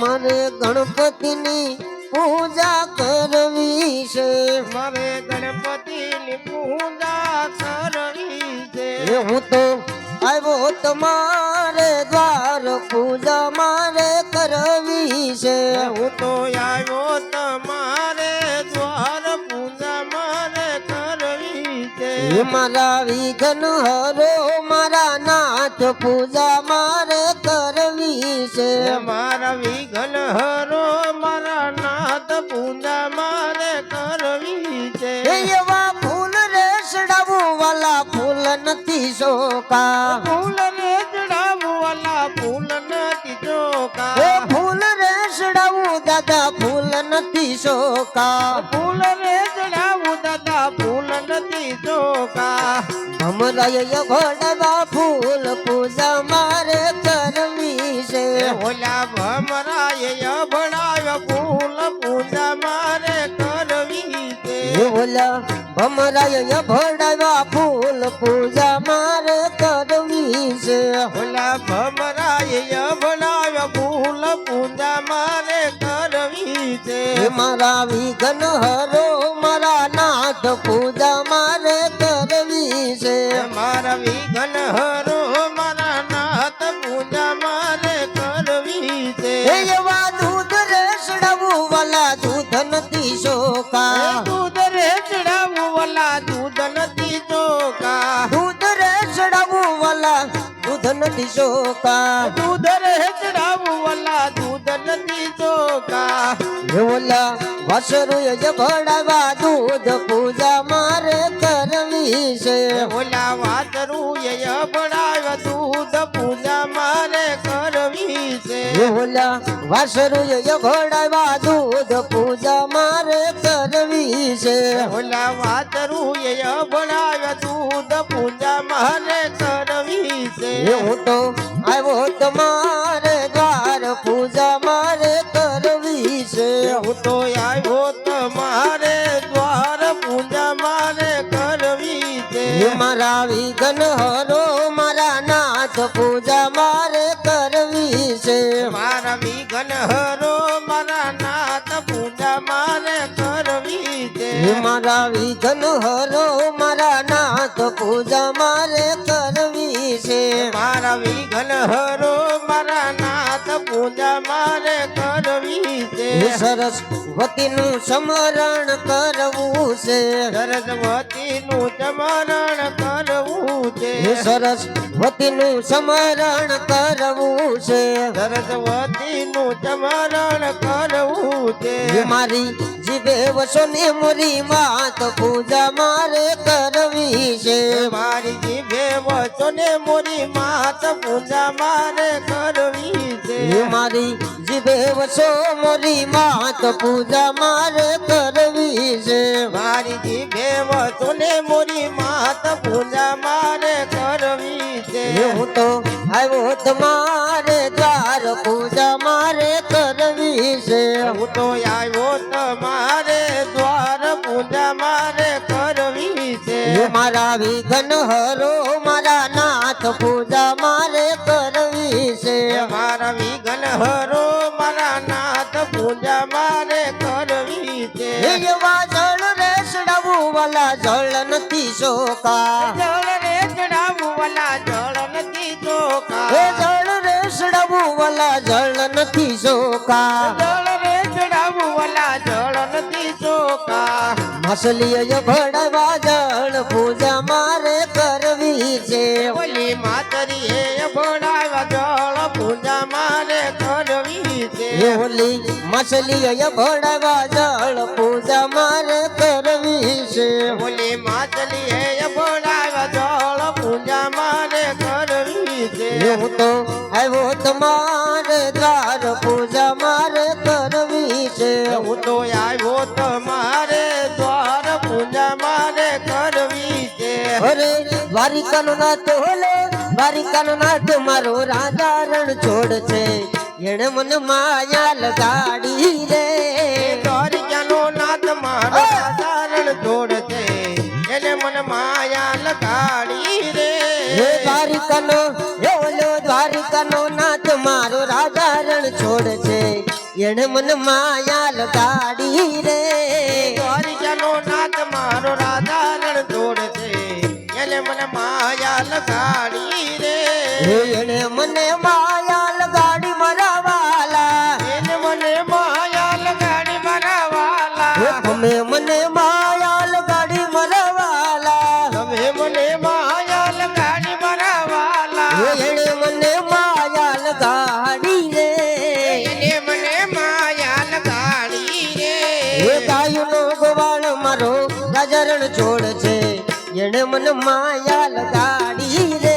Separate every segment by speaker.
Speaker 1: મારે ગણપતિની પૂજા કરવી છે.
Speaker 2: મારે ગણપતિની પૂજા કરવી છે.
Speaker 1: હું તો આવ્યો તમારે દ્વાર પૂજા મારે કરવી છે.
Speaker 2: હું તો આવ્યો તમારે મારા
Speaker 1: વિઘન હરો મારા નાથ પૂજા મારે કરવી છે.
Speaker 2: મારા વિઘન હરો મારા નાથ પૂજા મારે કરવી છે.
Speaker 1: એવા ફૂલ રેસડાવું વાલા ફૂલ નથી શોકા ભમરાય ઘોડવા ફૂલ પૂજા મારે કરવી છે.
Speaker 2: ઓલા ભમરાએ ભણાવ્યા ફૂલ પૂજા મારે કરવી છે.
Speaker 1: ઓલા ભમરાય ભોડવા ફૂલ પૂજા મારે કરવી છે.
Speaker 2: ઓલા ભમરાય ભણાવ્યા ફૂલ પૂજા મારે કરવી છે.
Speaker 1: મારા વિઘ્ન હરો મારા નાથ પૂજા મારા
Speaker 2: વિઘ્ન હરો મારા નાથ પૂજા મારે કરવી છે.
Speaker 1: એવા દૂધ રેસડાવું વાલા દૂધ નથી શોકા
Speaker 2: દૂધ રે ચડાવું વાલા દૂધ નથી ચોકા
Speaker 1: દૂધ રેસડાવું વાલા દૂધ નથી શોકા
Speaker 2: દૂધ રે વાલા દૂધ નથી ચોકા
Speaker 1: ઓલા વાસરુ જ ભડાવા દૂધ પૂજા મારે કરવી છે
Speaker 2: ઓલા વાતરું એ ભણાવ્યા દૂધ પૂજા મારે કરવી છે.
Speaker 1: ભોલા વાસરુ જ ભડાવા દૂધ પૂજા મારે કરવી છે.
Speaker 2: ભોલા વાતરું ભણાવ્યા દૂધ પૂજા મારે કરવી છે.
Speaker 1: હું તો આવ્યો તમારે વિઘ્ન હરો મારા નાથ પૂજા મારે કરવી છે.
Speaker 2: મારા વિઘન હરો મારા નાથ પૂજા મારે કરવી છે.
Speaker 1: મારા વિઘ્ન હરો મારા નાથ પૂજા મારે કરવી છે.
Speaker 2: મારા વિઘન હરો મારા નાથ પૂજા મારે કરવી છે.
Speaker 1: સરસ્વતીનું સ્મરણ કરવું છે.
Speaker 2: સરસ્વતી નું ચમરણ કરવું છે.
Speaker 1: સરસ્વતીનું સ્મરણ કરવું છે.
Speaker 2: સરસ્વતી નું ચમરણ કરવું છે.
Speaker 1: મારી જીવે વસોની મુરી માત પૂજા મારે કરવી છે.
Speaker 2: મારી જીભે વચને મોરી માત પૂજા મારે કરવી છે.
Speaker 1: મારી જીભે વસો મોરી માત પૂજા મારે કરવી છે.
Speaker 2: મારી જીભે વચને મોરી માત પૂજા મારે કરવી છે.
Speaker 1: હું તો આવ્યો તમારે દ્વાર પૂજા મારે કરવી છે.
Speaker 2: હું તો આવ્યો તમારે દ્વાર પૂજા મારે
Speaker 1: મારા વિઘન હરો મારા નાથ પૂજા મારે કરવી છે.
Speaker 2: મારા વિઘન હરો મારા નાથ પૂજા મારે કરવી છે.
Speaker 1: એવા જળ રેસડાવું વાલા જળ નથી શોકા
Speaker 2: જળ રે ચડાવું વાલા જળ નથી
Speaker 1: શોકા
Speaker 2: જળ રે ચડાવું વાલા જળ નથી શોકા ચોખા
Speaker 1: મસલીય ભડવા જળ પૂજા મારે કરવી છે.
Speaker 2: ઓલી માતરી એ ભણાવ્યા જળ પૂજા મારે કરવી છે.
Speaker 1: એ હોલી મસલીય ભડવા જળ પૂજા મારે કરવી છે.
Speaker 2: ઓલી માતરી એ ભણાવ્યા જળ પૂજા મારે કરવી છે.
Speaker 1: હું તો આવ્યો તમારે દ્વાર પૂજા મારે કરવી છે.
Speaker 2: હું તો આવ્યો તમારે મારે કરવી છે?
Speaker 1: અરે દ્વારિકાનો નાથ હોલે દ્વારિકાનો નાથ મારો રાજા રણ છોડ છે. એણે મને માયા લગાડી રે.
Speaker 2: દ્વારિકાનો નાથ મારો રાજા રણ છોડ છે. એને મને માયા લગાડી રે.
Speaker 1: હે દ્વારિકાનો હે ઓલો દ્વારિકા દ્વારિકાનો નાથ મારો રાજા રણ છોડ છે. એને મને માયા લગાડી રે.
Speaker 2: એને મને માયા લગાડી રે.
Speaker 1: એને મને માયા લગાડી મારા વાલા
Speaker 2: એને મને માયા લગાડી મારા વાલા
Speaker 1: તમે મને માયા લગાડી મારા વાલા
Speaker 2: તમે મને માયા લગાડી મારા વાલા
Speaker 1: એને મને માયા લગાડી રે.
Speaker 2: એને મને માયા લગાડી રે.
Speaker 1: એ ગાયનો ગોવાળ મારો રાજા રણ છોડ એને મને માયા લગાડી રે.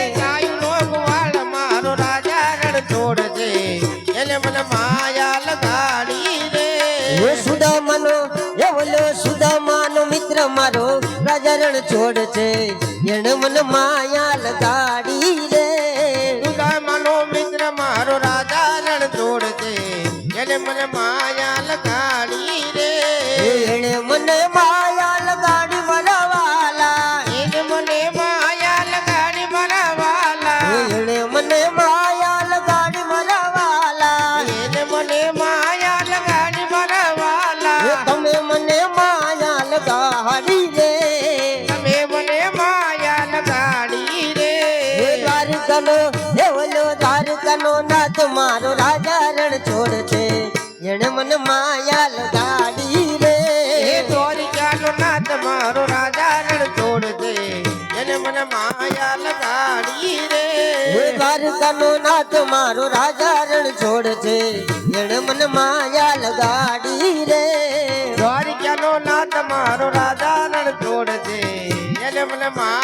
Speaker 2: એ ગાયનો ગોવાળ મારો રાજા રણ છોડ છે એને મને માયા લગાડી રે.
Speaker 1: હે સુદામાનો હે ઓલો સુદામાનો મિત્ર મારો રાજા રણ છોડ છે એને મને માયા લગાડી દ્વારકાનો ઓલો દ્વારકાનો નાથ મારો રાજા રણ છોડ છે. એને મને માયા લગાડી રે.
Speaker 2: દ્વારિકાનો નાથ મારો રાજા રણ છોડ છે. એને મન માયા લગાડી રે.
Speaker 1: દ્વારકાનો નાથ મારો રાજા રણ છોડ છે. એણે મને માયા લગાડી રે.
Speaker 2: દ્વારિકાનો નાથ મારો રાજા રણ છોડ છે. એને મને માયા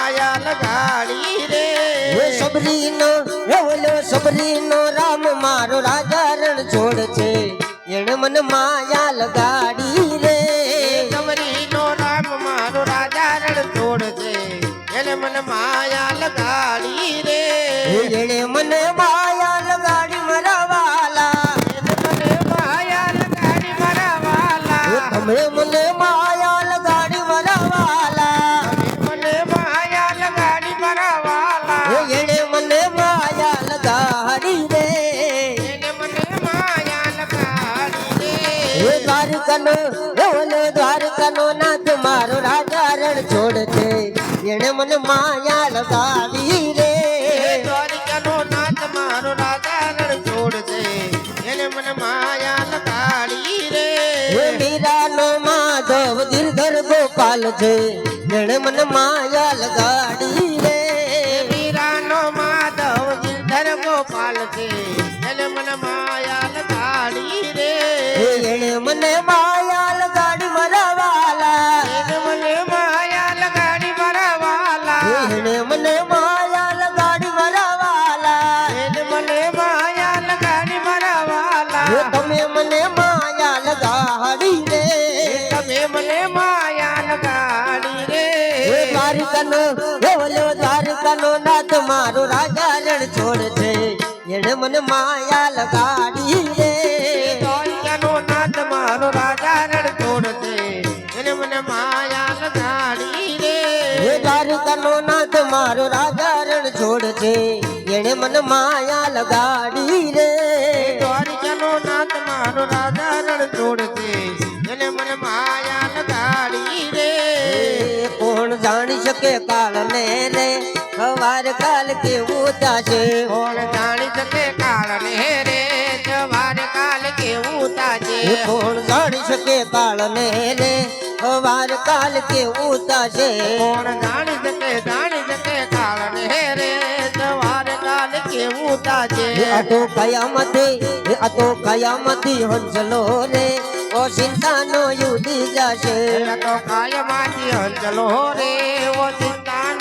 Speaker 1: સબરીનો રામ મારો રાજા રણ છોડ છે. એણ મન માયા લગાડી રે.
Speaker 2: સમરીનો રામ મારો રાજા રણ છોડ છે. એને મન માયા
Speaker 1: દ્વારકાનો દ્વારકાનો નાથ મારો રાજા રણ છોડ છે. એણે મને માયા લગાડી રે.
Speaker 2: હે નાથ મારો રાજા રણ છોડ છે. એને મને માયા લગાડી રે.
Speaker 1: હે મીરાનો માધવ દિલધર ગોપાલ છે. એણે મને માયા લગાડી દ્વારકાનો નાથ મારો રાજા રણ છોડ છે. એણે મને માયા લગાડી રે
Speaker 2: દ્વારિકાનો નાથ મારો રાજા રણ છોડ છે. એને મને માયા લગાડી રે
Speaker 1: હે દ્વારકાનો નાથ મારો રાજા રણ છોડ છે. એણે મને માયા લગાડી રે
Speaker 2: દ્વારિકાનો નાથ મારો રાજા રણ છોડ છે. એને મને માયા લગાડી રે
Speaker 1: કોણ જાણી શકે કાળને રે? સવાર કાલ કેવું થશે
Speaker 2: કોણ જાણી શકે કાળને રે સવારે કાલ કેવું
Speaker 1: એ કોણ જાણી શકે કાળને રે સવાર કાલ કેવું થશે
Speaker 2: કોણ જાણી શકે જાણી શકે કાળને રે સવારે કાલ કેવું
Speaker 1: એ આ તો કયામતી આ તો કયામતી હંસલો રે. ઓ ચિંતાનો યુધી જશે.
Speaker 2: તો કાયમાંથી હંચલો રે ઓ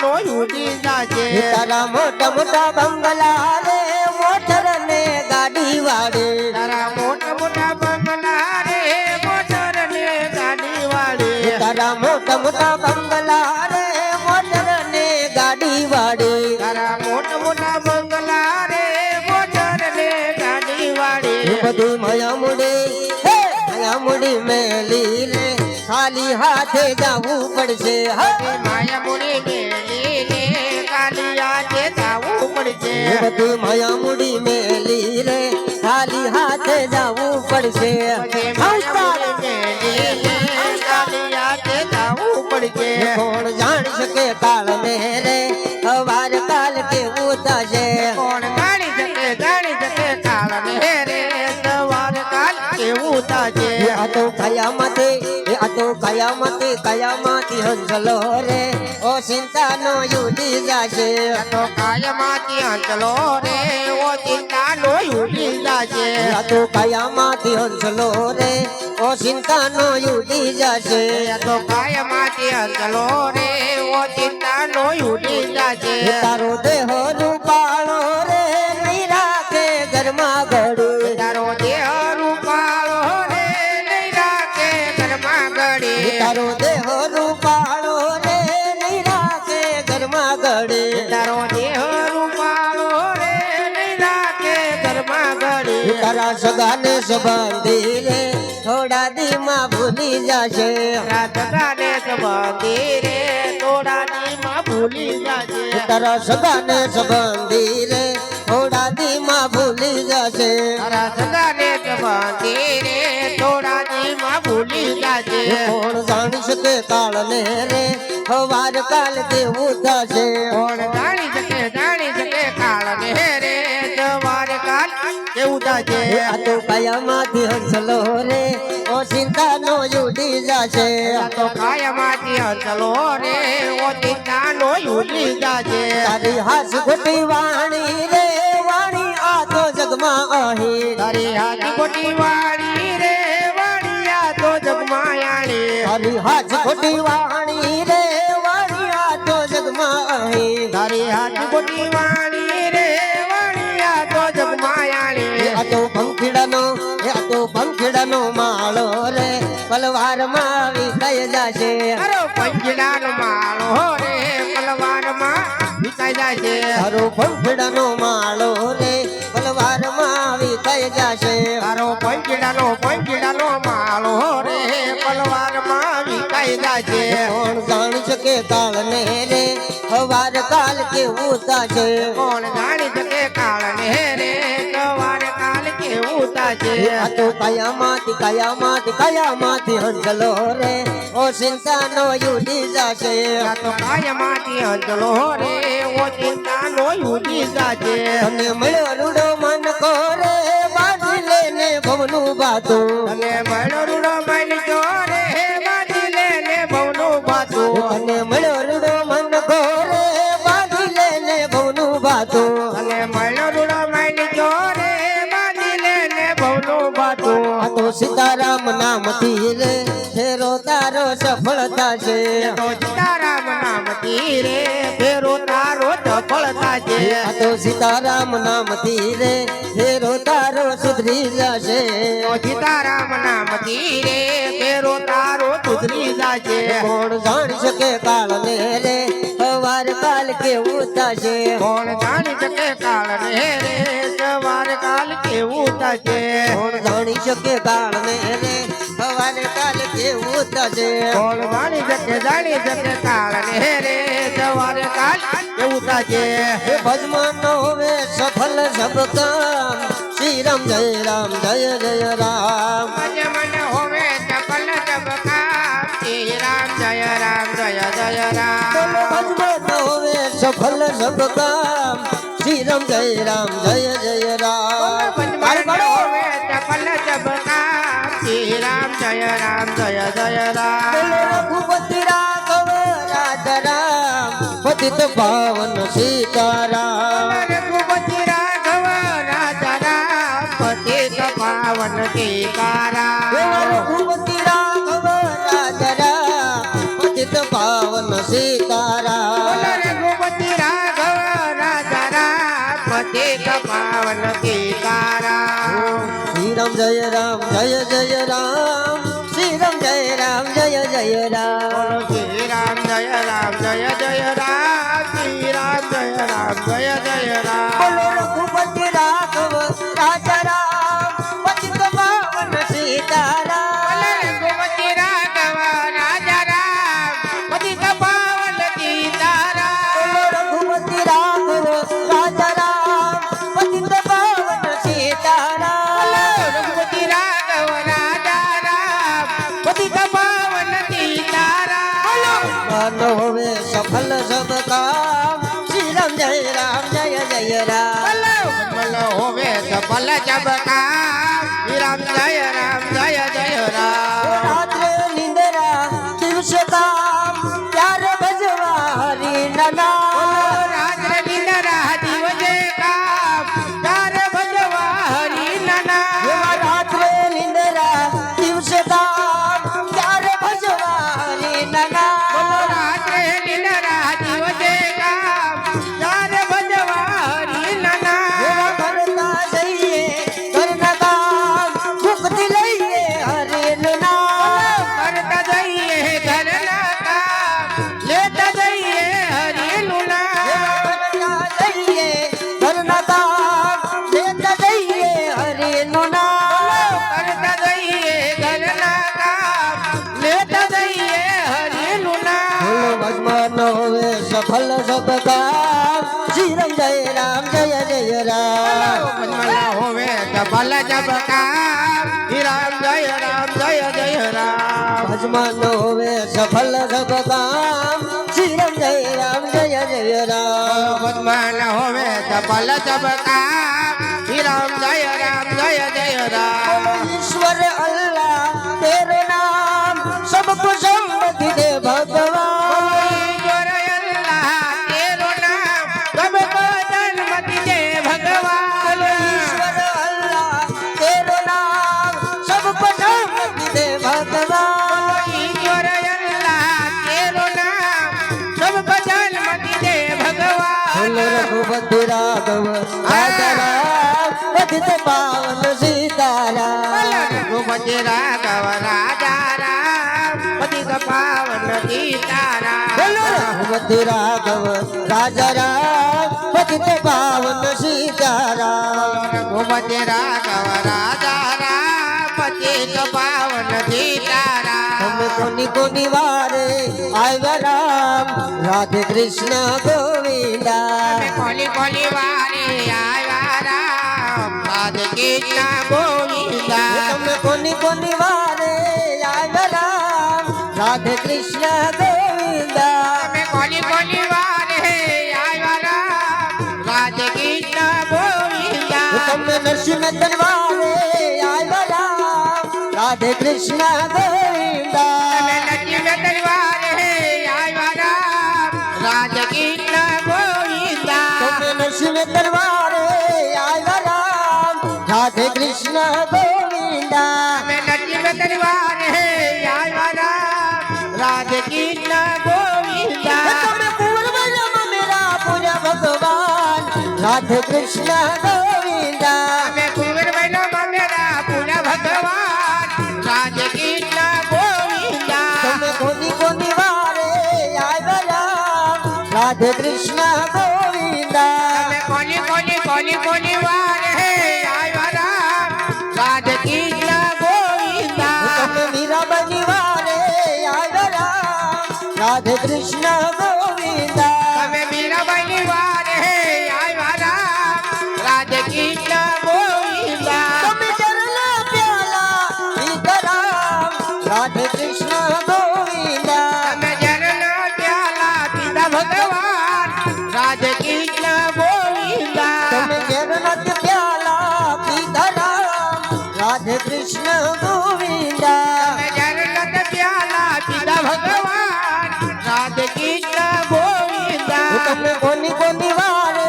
Speaker 2: ચિંતાનો યુજી જાજે
Speaker 1: તારા મોટા મોટા બંગલા રે મોટર ને ગાડી વાળે.
Speaker 2: તારા મોટા મોટા બંગલા રે મોટર ને ગાડી વાળી.
Speaker 1: તારા મોટા મોટા બંગલા રે મોટર ને ગાડી વાળે.
Speaker 2: તારા મોટા મોટા બંગલા રે મોટર ને ગાડી વાળે.
Speaker 1: બધી મયા મુડી હે મયા મુડી મેલી. લે ખાલી હાથે જવું પડશે હા.
Speaker 2: માયા મેલી જાવું પડશે.
Speaker 1: બધી માયા મૂડી મેલી રે ખાલી હાથે જવું પડશે. કોણ જાણ શકે કાળ ને રે હવાર કાલ કેવું થશે?
Speaker 2: કોણ જાણી શકે જાણી શકે કાળ ને રે સવાર કાલ કેવું થશે?
Speaker 1: આ તો કયામાંથી એ આ તો કયામાંથી કયામાંથી હંસલો રે. ઓ ચિંતા નો યુડી જાશે
Speaker 2: તો કાયમાંથી હંસલો રે ઓ ચિંતા નો યુડી જાશે
Speaker 1: તું તો કયામાંથી હંસલો રે ઓ ચિંતા નો યુડી જાશે
Speaker 2: તો કાયમાંથી હંસલો રે ઓ ચિંતા નો યુડી જાશે
Speaker 1: તારો દેહ રૂપાળો સગાને સંબંધી રે થોડા દીમાં ભૂલી જશે.
Speaker 2: રાધરાને સંબંધી રે થોડા દીમાં ભૂલી જશે.
Speaker 1: તારા સગાને સંબંધી રે થોડા દીમાં ભૂલી જશે.
Speaker 2: તારા સગાને સંબંધી રે થોડા દીમાં ભૂલી જશે.
Speaker 1: કોણ જાણી શકે કાળને રે? હવાર કાલ દેવું થશે?
Speaker 2: કોણ જાણી શકે કેવું જાજે
Speaker 1: આ તો કયામાંથી હંસલો રે ઓ ચિંતાનો યુડી જશે
Speaker 2: આ તો કાયમાંથી હંસલો રે ઓ ચિંતાનો યુલી જાજે.
Speaker 1: તારી હાથ ખોટી વાણી રે વાણી આ તો જગમાં અહીં
Speaker 2: તારી હાથ ખોટી વાણી રે વાળિયા તો આણી
Speaker 1: તારી હાથ ખોટી વાણી રે વાણી આ તો જગમાં અહીં
Speaker 2: તારી હાથ ખોટી વાળી રે
Speaker 1: પલવારમાં વિકાઈ જશે.
Speaker 2: અરે પંજડાનો માળો રે પલવારમાં વિકાઈ જશે. અરે
Speaker 1: પંજડા પંખીડાનો માળો રે પલવારમાં વિકાઈ જશે.
Speaker 2: અરે પંજડા નો પંજડા નો માળો રે પલવારમાં વિકાઈ જાય છે
Speaker 1: કોણ જાણી શકે કાળને રે હવાર કાલ કેવું થશે?
Speaker 2: કોણ જાણી શકે કાળ ને રે? થશે
Speaker 1: આ તો કયામાંથી કયામાંથી કયામાંથી હંસલો રે. ઓ ચિંતા નો યુડી જશે
Speaker 2: આ તો કાયમાંથી અંજલો રે. ઓ ચિંતાનો યુજી જાશે
Speaker 1: અને મળ્યો રૂડો મન કોરે બાજી લેને ભવનું બાતું
Speaker 2: અને
Speaker 1: મળ્યો રૂડો મન
Speaker 2: રે
Speaker 1: સીતારામ નામથી રે ફેરો તારો સફળતા છે.
Speaker 2: તો સીતારામ નામ તીરે ફેરો તારો સફળતા
Speaker 1: છે. તો સીતારામ નામથી રે ફેરો તારો સુધરી જશે.
Speaker 2: તો સીતારામ નામ તીરે ફેરો તારો સુધરી જશે.
Speaker 1: કોણ જાણ શકે કાળ ને રે સવાર કાલ કેવું થશે?
Speaker 2: કોણ જાણી શકે કાળ ને રે? સવાર કાલ કેવું થશે?
Speaker 1: કોણ જાણી શકે કાળ ને રે? સવાર કાલ કેવું થશે?
Speaker 2: કોણ જાણી શકે જાણી શકે કાળ ને રે? સવાર કાલ કેવું થશે?
Speaker 1: હે ભજમાં નો હવે સફળ સબ કામ શ્રી રામ જય રામ જય જય રામ.
Speaker 2: મને હોવે
Speaker 1: સબ કામ શ્રી રામ જય રામ જય જય રામ
Speaker 2: સફલ ચબકા શ્રી રામ જય રામ જય જય રામ
Speaker 1: રઘુપતિ રાઘવ રાધારામ પતિત પાવન સીતારામ
Speaker 2: રઘુપતિ રાઘવ રાજ રામ પતિત પાવન
Speaker 1: બોલો પાવન
Speaker 2: ટીકારામ
Speaker 1: શ્રી રામ જય રામ જય જય રામ શ્રી રામ જય રામ જય જય રામ
Speaker 2: શ્રી રામ જય રામ જય રામ શ્રીરંગ જય રામ જય જય રામ. હોવે ડબલ જબકાર રામ જય રામ જય જય રામ.
Speaker 1: ભજમાન હોવે સફલ સબકામ શ્રીરંગ જય રામ જય જય રામ.
Speaker 2: ભજમાન હોવે ડબલ જબકાર રામ જય રામ જય જય રામ. ઈશ્વર અલ્લાહ તેરે નામ.
Speaker 1: સબ કુછ પાવલ રઘુપતિ રાઘવ રાજા પાવલ સીતારા
Speaker 2: રઘુપતિ રાઘવ રાજા રામ પાવન
Speaker 1: સીતારા રઘુપતિ રાઘવ રાજા રામ પતિત પાવન સીતારા
Speaker 2: રઘુપતિ રાઘવ રાજા રામ પતિ પાવન સીતારામ
Speaker 1: તમે કોની કોની વારે આવ્યા રામ? રાધે કૃષ્ણ ગોવિંદા.
Speaker 2: અમે કોલી કોલી વારે આવ્યા રામ? રાધે કૃષ્ણ ગોવિંદા.
Speaker 1: તમે કોની કોની વારે આવ્યા રામ? રાધે કૃષ્ણ ગોવિંદા.
Speaker 2: વારે આવ્યા રામ? રાધે કૃષ્ણ ગોવિંદા.
Speaker 1: તમે નરસિંહ રાધે કૃષ્ણ ગોવિંદા
Speaker 2: અમે નદી તલવારે આવ્યા રામ રાધે કૃષ્ણ ગોવિંદા
Speaker 1: તમે નરસિંહ તલવારે આવ્યા રામ રાધે કૃષ્ણ ગોવિંદા
Speaker 2: અમે નદી રાધે કૃષ્ણ ગોવિંદા.
Speaker 1: કોની કોની
Speaker 2: કોની કોની વાર હે આવ્યા રામ? રાધે કૃષ્ણ ગોવિંદા.
Speaker 1: તમે મીરાબાની વારે આવ્યા રામ. રાધે કૃષ્ણ ગોવિંદા.
Speaker 2: તમે મીરા બની વાર હે આવ્યા રામ? રાધે કૃષ્ણ ગોવિંદા.
Speaker 1: તમે ચરણ પ્યાલા સીતારામ રાધે કૃષ્ણ ગોવિંદા.
Speaker 2: તમે ચરણ પ્યાલા પીતા ભગવાન. રાધે કૃષ્ણ ગોવિંદા
Speaker 1: તમે જગન્નાથ પ્યાલા? પીધા રામ રાધે કૃષ્ણ ગોવિંદા.
Speaker 2: અમે જરના પ્યાલા પીતા ભગવાન. કૃષ્ણ ગોવિંદા
Speaker 1: તમે કોની કોની વારે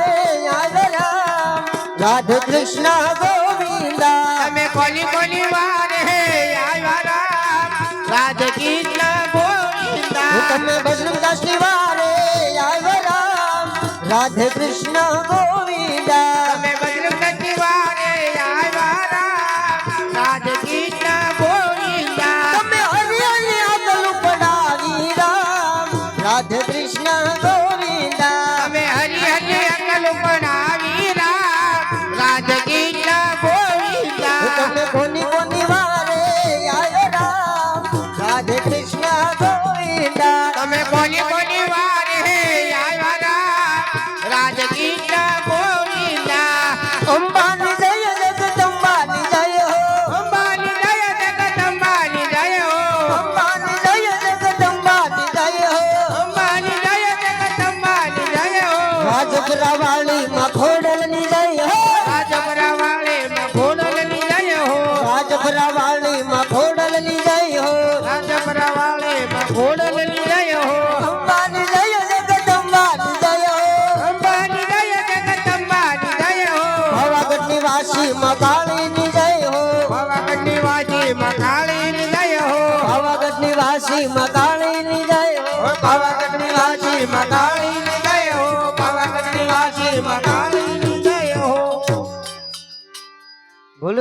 Speaker 1: આવ્યા રામ રાધે કૃષ્ણ ગોવિંદા.
Speaker 2: અમે કોની કોની વાર હે આવ્યા રામ રાધે કૃષ્ણ ગોવિંદા
Speaker 1: તમે બજરંગદાસની વારે આવ્યા રામ રાધે કૃષ્ણ ગોવિંદા.